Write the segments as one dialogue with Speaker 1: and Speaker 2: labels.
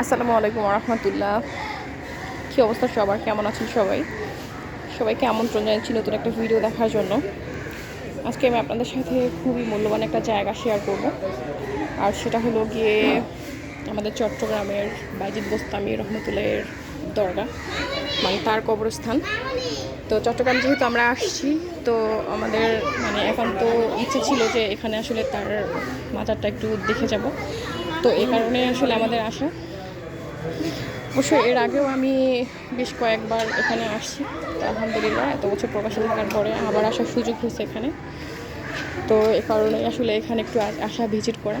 Speaker 1: আসসালামু আলাইকুম রহমতুল্লাহ কী অবস্থা সবার? কেমন আছেন সবাই? সবাইকে আমন্ত্রণ জানাচ্ছি নতুন একটা ভিডিও দেখার জন্য। আজকে আমি আপনাদের সাথে খুবই মূল্যবান একটা জায়গা শেয়ার করব। আর সেটা হলো গিয়ে আমাদের চট্টগ্রামের বাইজিদ বোস্তামি রহমতুল্লাহের দরগা মানে তার কবরস্থান। তো চট্টগ্রাম যেহেতু আমরা আসছি, তো আমাদের মানে একান্ত ইচ্ছে ছিল যে এখানে আসলে তার মাজারটা একটু দেখে যাব। তো এই কারণে আসলে আমাদের আসা। অবশ্য এর আগেও আমি বেশ কয়েকবার এখানে আসছি। তো আলহামদুলিল্লাহ, এত বছর প্রবাসে থাকার পরে আবার আসার সুযোগ হয়েছে এখানে। তো এ কারণে আসলে এখানে একটু আসা ভিজিট করা।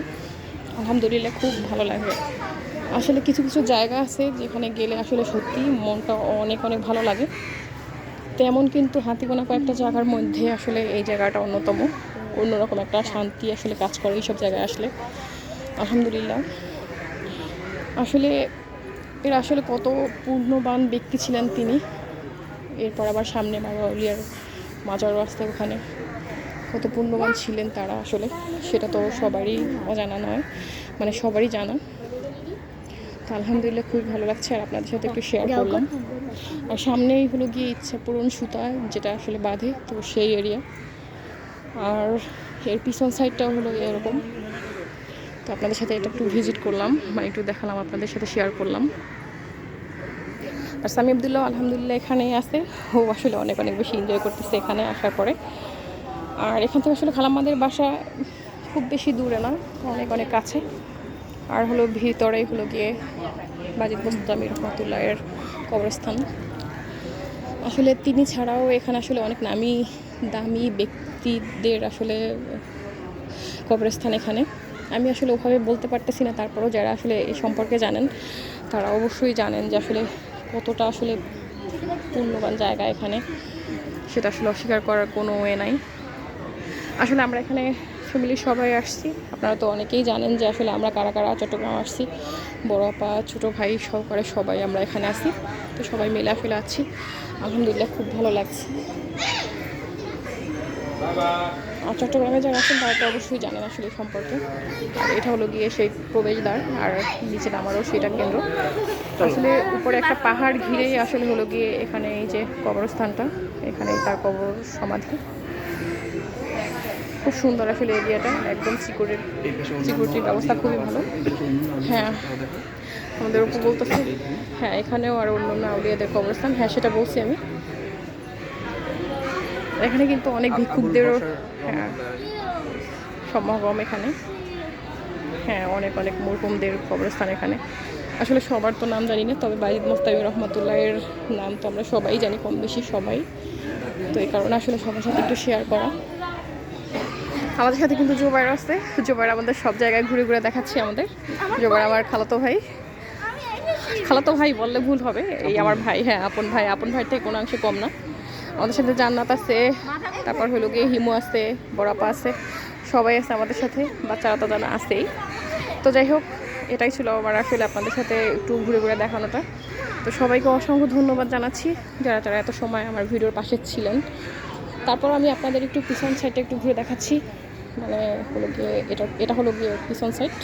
Speaker 1: আলহামদুলিল্লাহ খুব ভালো লাগে। আসলে কিছু কিছু জায়গা আছে যেখানে গেলে আসলে সত্যি মনটা অনেক অনেক ভালো লাগে। তেমন কিন্তু হাতিগোনা কয়েকটা জায়গার মধ্যে আসলে এই জায়গাটা অন্যতম। অন্যরকম একটা শান্তি আসলে কাজ করে এইসব জায়গায় আসলে। আলহামদুলিল্লাহ। আসলে এর আসলে কত পূর্ণবান ব্যক্তি ছিলেন তিনি। এরপর আবার সামনে মারাউলিয়ার মাজার আসতে ওখানে কত পূর্ণবান ছিলেন তারা আসলে সেটা তো সবারই অজানা নয় মানে সবারই জানা। তো আলহামদুলিল্লাহ খুবই ভালো লাগছে আর আপনাদের সাথে একটু শেয়ার করলাম। আর সামনেই হলো গিয়ে ইচ্ছা পূরণ সুতা যেটা আসলে বাঁধে তো সেই এরিয়া আর এর পিছন সাইডটাও হলো এরকম। তো আপনাদের সাথে এটা একটু ভিজিট করলাম মানে একটু দেখালাম, আপনাদের সাথে শেয়ার করলাম। আর সামি আবদুল্লাহ আলহামদুলিল্লাহ এখানেই আছে। ও আসলে অনেক অনেক বেশি এনজয় করতেছে এখানে আসার পরে। আর এখান থেকে আসলে খালাম্মাদের বাসা খুব বেশি দূরে না, অনেক অনেক কাছে। আর হলো ভিতরে হলো গিয়ে বাজিদ মুস্তামি রহমতুল্লাহের কবরস্থান। আসলে তিনি ছাড়াও এখানে আসলে অনেক নামি দামি ব্যক্তিদের আসলে কবরস্থান এখানে। আমি আসলে ওভাবে বলতে পারতেছি না, তারপরেও যারা আসলে এই সম্পর্কে জানেন, তারা অবশ্যই জানেন যে আসলে কতটা আসলে পূর্ণবান জায়গা এখানে। সেটা আসলে অস্বীকার করার কোনো ওয়ে নাই। আসলে আমরা এখানে ফ্যামিলির সবাই আসছি। আপনারা তো অনেকেই জানেন যে আসলে আমরা কারা কারা চট্টগ্রাম আসছি। বড় আপা, ছোটো ভাই, সহকারে সবাই আমরা এখানে আসি তো সবাই মিলে আসলে আছি। আলহামদুলিল্লাহ, খুব ভালো লাগছে। আর চট্টগ্রামে যারা আছেন, তারা তো অবশ্যই জানেন আসলে সম্পর্কে। এটা হলো গিয়ে সেই প্রবেশদ্বার, আর নিচে নামারও সেটা কেন্দ্র। আসলে উপরে একটা পাহাড় ঘিরেই আসলে হলো গিয়ে এখানে এই যে কবরস্থানটা এখানে তার কবর সমাধি। খুব সুন্দর আসলে এরিয়াটা, একদম সিকিউরিটি সিকিউরিটির ব্যবস্থা খুবই ভালো। হ্যাঁ আমাদের উপর বলতেছে। হ্যাঁ এখানেও আর অন্য অন্য আউলিয়াদের কবরস্থান। হ্যাঁ সেটা বলছি আমি। এখানে কিন্তু অনেক ভিক্ষুকদেরও হ্যাঁ। সমাগম এখানে। হ্যাঁ অনেক অনেক মরহুমদের কবরস্থান এখানে। আসলে সবার তো নাম জানি না তবে বাইদ মোস্তামি রহমতুল্লাহের নাম তো আমরা সবাই জানি কম বেশি সবাই। তো এই কারণে আসলে সবার সাথে একটু শেয়ার করা। আমাদের সাথে কিন্তু জোবাইর আছে। জোবাইর আমাদের সব জায়গায় ঘুরে ঘুরে দেখাচ্ছি আমাদের। জোবাইর আমার খালাতো ভাই। খালাতো ভাই বললে ভুল হবে এই আমার ভাই হ্যাঁ আপন ভাই। আপন ভাইয়ের থেকে কোনো অংশে কম না। আমাদের সাথে জান্নাত আছে, তারপর হলো গিয়ে হিমু আছে বড়াপা আছে, সবাই আছে আমাদের সাথে, বাচ্চারা তো জানা আছেই। তো যাই হোক, এটাই ছিল আমার আসলে আপনাদের সাথে একটু ঘুরে ঘুরে দেখানোটা। তো সবাইকে অসংখ্য ধন্যবাদ জানাচ্ছি, যারা যারা এত সময় আমার ভিডিওর পাশে ছিলেন। তারপর আমি আপনাদের একটু পিছন সাইডটা একটু ঘুরে দেখাচ্ছি। মানে হলো গিয়ে এটা এটা হলো গিয়ে পিছন সাইড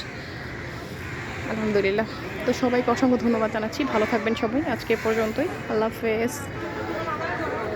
Speaker 1: আলহামদুলিল্লাহ। তো সবাইকে অসংখ্য ধন্যবাদ জানাচ্ছি। ভালো থাকবেন সবাই। আজকে পর্যন্তই। আল্লাহ হাফেজ।